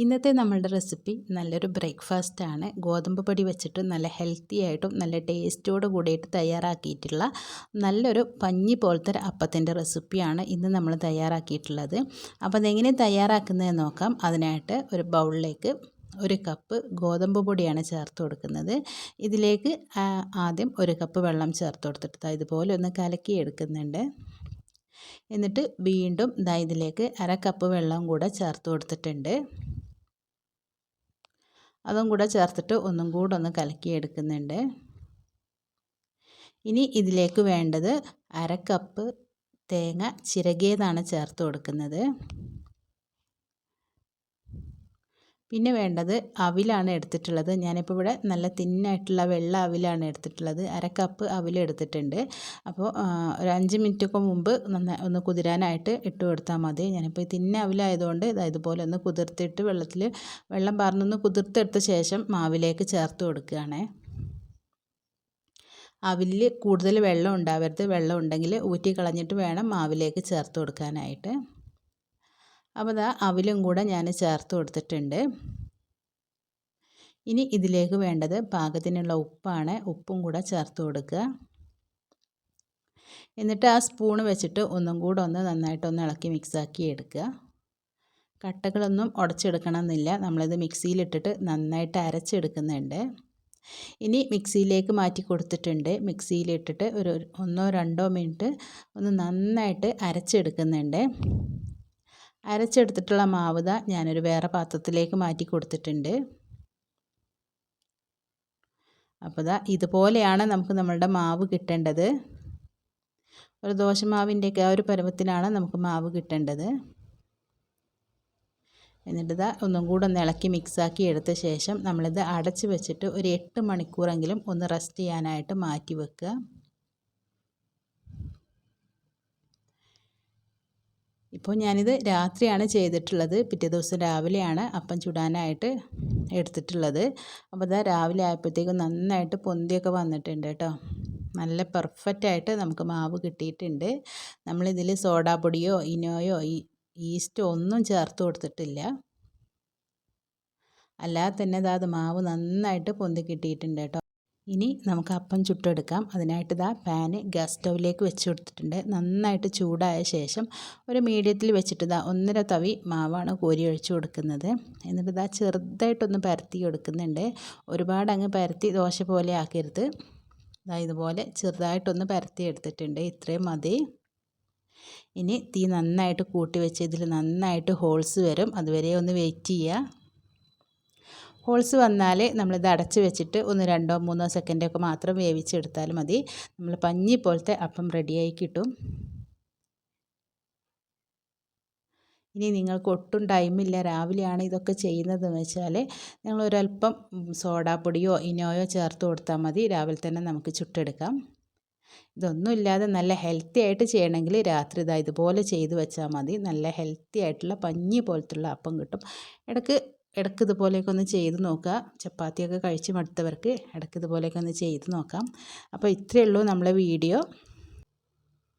ഇന്നത്തെ നമ്മളുടെ റെസിപ്പി നല്ലൊരു ബ്രേക്ക്ഫാസ്റ്റ് ആണ് ഗോതമ്പ് പൊടി വെച്ചിട്ട് നല്ല ഹെൽത്തി ആയിട്ടും നല്ല ടേസ്റ്റോട് കൂടിയിട്ട് തയ്യാറാക്കിയിട്ടുള്ള നല്ലൊരു പഞ്ഞി പോലത്തെ അപ്പത്തിന്റെ റെസിപ്പിയാണ് ഇന്ന് നമ്മൾ തയ്യാറാക്കിയിട്ടുള്ളത്. അപ്പോൾ അതെങ്ങനെ തയ്യാറാക്കുന്നതെന്ന് നോക്കാം. അതിനായിട്ട് ഒരു ബൗളിലേക്ക് ഒരു കപ്പ് ഗോതമ്പ് പൊടിയാണ് ചേർത്ത് കൊടുക്കുന്നത്. ഇതിലേക്ക് ആദ്യം ഒരു കപ്പ് വെള്ളം ചേർത്ത് കൊടുത്തിട്ട് ഇതുപോലെ ഒന്ന് കലക്കി എടുക്കുന്നുണ്ട്. എന്നിട്ട് വീണ്ടും ദാ ഇതിലേക്ക് അര കപ്പ് വെള്ളം കൂടെ ചേർത്ത് കൊടുത്തിട്ടുണ്ട്. അതും കൂടെ ചേർത്തിട്ട് ഒന്നും കൂടെ ഒന്ന് കലക്കി എടുക്കുന്നുണ്ട്. ഇനി ഇതിലേക്ക് വേണ്ടത് അര കപ്പ് തേങ്ങ ചിരകിയതാണ് ചേർത്ത് കൊടുക്കുന്നത്. പിന്നെ വേണ്ടത് അവിലാണ് എടുത്തിട്ടുള്ളത്. ഞാനിപ്പോൾ ഇവിടെ നല്ല തിന്നായിട്ടുള്ള വെള്ള അവിലാണ് എടുത്തിട്ടുള്ളത്. അര കപ്പ് എടുത്തിട്ടുണ്ട്. അപ്പോൾ ഒരു അഞ്ച് മിനിറ്റൊക്കെ മുമ്പ് നന്നായി ഒന്ന് കുതിരാനായിട്ട് ഇട്ട് കൊടുത്താൽ മതി. ഞാനിപ്പോൾ തിന്ന അവിലായതുകൊണ്ട് ഇതുപോലെ ഒന്ന് കുതിർത്തിട്ട് വെള്ളത്തിൽ വെള്ളം പറഞ്ഞൊന്ന് കുതിർത്തെടുത്ത ശേഷം മാവിലേക്ക് ചേർത്ത് കൊടുക്കുകയാണ്. അവിലിൽ കൂടുതൽ വെള്ളം ഉണ്ടാവരുത്. വെള്ളം ഉണ്ടെങ്കിൽ ഊറ്റി കളഞ്ഞിട്ട് വേണം മാവിലേക്ക് ചേർത്ത് കൊടുക്കാനായിട്ട്. അപ്പോൾ ഇതാ അവിലും കൂടെ ഞാൻ ചേർത്ത് കൊടുത്തിട്ടുണ്ട്. ഇനി ഇതിലേക്ക് വേണ്ടത് പാകത്തിനുള്ള ഉപ്പാണ്. ഉപ്പും കൂടെ ചേർത്ത് കൊടുക്കുക. എന്നിട്ട് ആ സ്പൂണ് വെച്ചിട്ട് ഒന്നും കൂടെ ഒന്ന് നന്നായിട്ടൊന്ന് ഇളക്കി മിക്സാക്കി എടുക്കുക. കട്ടകളൊന്നും ഉടച്ചെടുക്കണമെന്നില്ല. നമ്മളിത് മിക്സിയിലിട്ടിട്ട് നന്നായിട്ട് അരച്ചെടുക്കുന്നുണ്ട്. ഇനി മിക്സിയിലേക്ക് മാറ്റി കൊടുത്തിട്ടുണ്ട്. മിക്സിയിലിട്ടിട്ട് ഒരു ഒന്നോ രണ്ടോ മിനിറ്റ് ഒന്ന് നന്നായിട്ട് അരച്ചെടുക്കുന്നുണ്ട്. അരച്ചെടുത്തിട്ടുള്ള മാവ് ഞാനൊരു വേറെ പാത്രത്തിലേക്ക് മാറ്റി കൊടുത്തിട്ടുണ്ട്. അപ്പോൾ ഇതാ ഇതുപോലെയാണ് നമുക്ക് നമ്മളുടെ മാവ് കിട്ടേണ്ടത്. ഒരു ദോശമാവിന്റെയൊക്കെ ആ ഒരു പരുവത്തിലാണ് നമുക്ക് മാവ് കിട്ടേണ്ടത്. എന്നിട്ട് ഒന്നും കൂടെ ഒന്ന് ഇളക്കി മിക്സാക്കി എടുത്ത ശേഷം നമ്മളിത് അടച്ച് വെച്ചിട്ട് ഒരു എട്ട് മണിക്കൂറെങ്കിലും ഒന്ന് റെസ്റ്റ് ചെയ്യാനായിട്ട് മാറ്റി വെക്കുക. ഇപ്പോൾ ഞാനിത് രാത്രിയാണ് ചെയ്തിട്ടുള്ളത്. പിറ്റേ ദിവസം രാവിലെയാണ് അപ്പം ചുടാനായിട്ട് എടുത്തിട്ടുള്ളത്. അപ്പോൾ ഇതാ രാവിലെ ആയപ്പോഴത്തേക്കും നന്നായിട്ട് പൊന്തിയൊക്കെ വന്നിട്ടുണ്ട് കേട്ടോ. നല്ല പെർഫെക്റ്റ് ആയിട്ട് നമുക്ക് മാവ് കിട്ടിയിട്ടുണ്ട്. നമ്മളിതിൽ സോഡാപ്പൊടിയോ ഇനോയോ ഈസ്റ്റോ ഒന്നും ചേർത്ത് കൊടുത്തിട്ടില്ല. അല്ലാതെ തന്നെ അത് മാവ് നന്നായിട്ട് പൊന്തി കിട്ടിയിട്ടുണ്ട് കേട്ടോ. ഇനി നമുക്ക് അപ്പം ചുട്ടെടുക്കാം. അതിനായിട്ട് ഇതാ പാന് ഗ്യാസ് സ്റ്റൗവിലേക്ക് വെച്ച് കൊടുത്തിട്ടുണ്ട്. നന്നായിട്ട് ചൂടായ ശേഷം ഒരു മീഡിയത്തിൽ വെച്ചിട്ട് ഇതാ ഒന്നര തവി മാവാണ് കോരി ഒഴിച്ച് കൊടുക്കുന്നത്. എന്നിട്ട് ഇതാ ചെറുതായിട്ടൊന്ന് പരത്തി കൊടുക്കുന്നുണ്ട്. ഒരുപാട് അങ്ങ് പരത്തി ദോശ പോലെ ആക്കരുത്. ഇതാ ഇതുപോലെ ചെറുതായിട്ടൊന്ന് പരത്തി എടുത്തിട്ടുണ്ട്. ഇത്രയും മതി. ഇനി തീ നന്നായിട്ട് കൂട്ടി വെച്ച് ഇതിൽ നന്നായിട്ട് ഹോൾസ് വരും. അതുവരെ ഒന്ന് വെയിറ്റ് ചെയ്യുക. ഹോൾസ് വന്നാൽ നമ്മളിത് അടച്ച് വെച്ചിട്ട് ഒന്ന് രണ്ടോ മൂന്നോ സെക്കൻഡൊക്കെ മാത്രം വേവിച്ചെടുത്താൽ മതി. നമ്മൾ പഞ്ഞി പോലത്തെ അപ്പം റെഡിയായി കിട്ടും. ഇനി നിങ്ങൾക്ക് ഒട്ടും ടൈമില്ല രാവിലെയാണ് ഇതൊക്കെ ചെയ്യുന്നതെന്ന് വെച്ചാൽ നിങ്ങൾ ഒരല്പം സോഡാപ്പൊടിയോ ഇനോയോ ചേർത്ത് കൊടുത്താൽ മതി. രാവിലെ തന്നെ നമുക്ക് ചുട്ടെടുക്കാം. ഇതൊന്നുമില്ലാതെ നല്ല ഹെൽത്തി ആയിട്ട് ചെയ്യണമെങ്കിൽ രാത്രി ഇതാ ഇതുപോലെ ചെയ്ത് വെച്ചാൽ മതി. നല്ല ഹെൽത്തി ആയിട്ടുള്ള പഞ്ഞി പോലത്തുള്ള അപ്പം കിട്ടും. ഇടയ്ക്ക് ഇടയ്ക്ക് ഇതുപോലെയൊക്കെ ഒന്ന് ചെയ്ത് നോക്കുക. ചപ്പാത്തിയൊക്കെ കഴിച്ച് മടുത്തവർക്ക് ഇടയ്ക്ക് ഇതുപോലെയൊക്കെ ഒന്ന് ചെയ്ത് നോക്കാം. അപ്പോൾ ഇത്രയേ ഉള്ളൂ നമ്മളെ വീഡിയോ.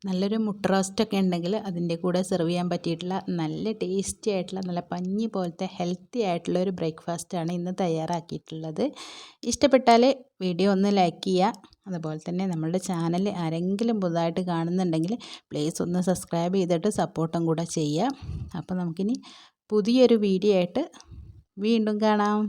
നല്ലൊരു മുട്ട റോസ്റ്റൊക്കെ ഉണ്ടെങ്കിൽ അതിന്റെ കൂടെ സെർവ് ചെയ്യാൻ പറ്റിയിട്ടുള്ള നല്ല ടേസ്റ്റി ആയിട്ടുള്ള നല്ല പഞ്ഞി പോലത്തെ ഹെൽത്തി ആയിട്ടുള്ള ഒരു ബ്രേക്ക്ഫാസ്റ്റാണ് ഇന്ന് തയ്യാറാക്കിയിട്ടുള്ളത്. ഇഷ്ടപ്പെട്ടാൽ വീഡിയോ ഒന്ന് ലൈക്ക് ചെയ്യുക. അതുപോലെ തന്നെ നമ്മളുടെ ചാനൽ ആരെങ്കിലും പുതുതായിട്ട് കാണുന്നുണ്ടെങ്കിൽ പ്ലീസ് ഒന്ന് സബ്സ്ക്രൈബ് ചെയ്തിട്ട് സപ്പോർട്ടും കൂടെ ചെയ്യുക. അപ്പോൾ നമുക്കിനി പുതിയൊരു വീഡിയോ ആയിട്ട് വീണ്ടും കാണാം.